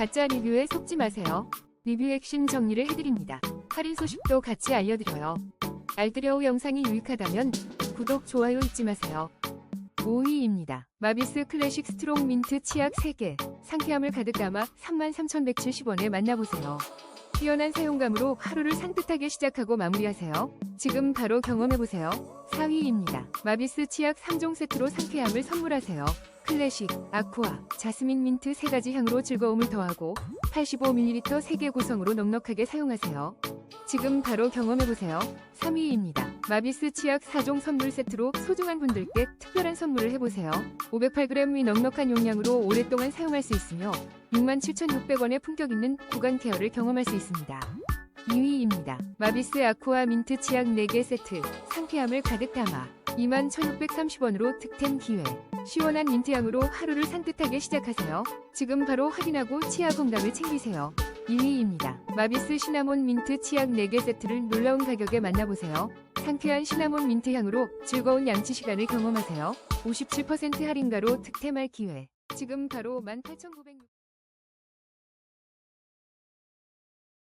가짜 리뷰에 속지 마세요. 리뷰 핵심 정리를 해드립니다. 할인 소식도 같이 알려드려요. 알뜰여우 영상이 유익하다면 구독, 좋아요 잊지 마세요. 5위입니다. 마비스 클래식 스트롱 민트 치약 3개, 상쾌함을 가득 담아 33,170원에 만나보세요. 뛰어난 사용감으로 하루를 산뜻하게 시작하고 마무리하세요. 지금 바로 경험해보세요. 4위입니다. 마비스 치약 3종 세트로 상쾌함을 선물하세요. 클래식, 아쿠아, 자스민 민트 3가지 향으로 즐거움을 더하고 85ml 3개 구성으로 넉넉하게 사용하세요. 지금 바로 경험해보세요. 3위입니다. 마비스 치약 4종 선물 세트로 소중한 분들께 특별한 선물을 해보세요. 508g의 넉넉한 용량으로 오랫동안 사용할 수 있으며 67,600원의 품격 있는 구강 케어를 경험할 수 있습니다. 2위입니다. 마비스 아쿠아 민트 치약 4개 세트 상쾌함을 가득 담아 21,630원으로 득템 기회 시원한 민트향으로 하루를 산뜻하게 시작하세요. 지금 바로 확인하고 치아 건강을 챙기세요. 2위입니다. 마비스 시나몬 민트 치약 4개 세트를 놀라운 가격에 만나보세요. 상쾌한 시나몬 민트 향으로 즐거운 양치 시간을 경험하세요. 57% 할인가로 득템할 기회. 지금 바로 18,900원.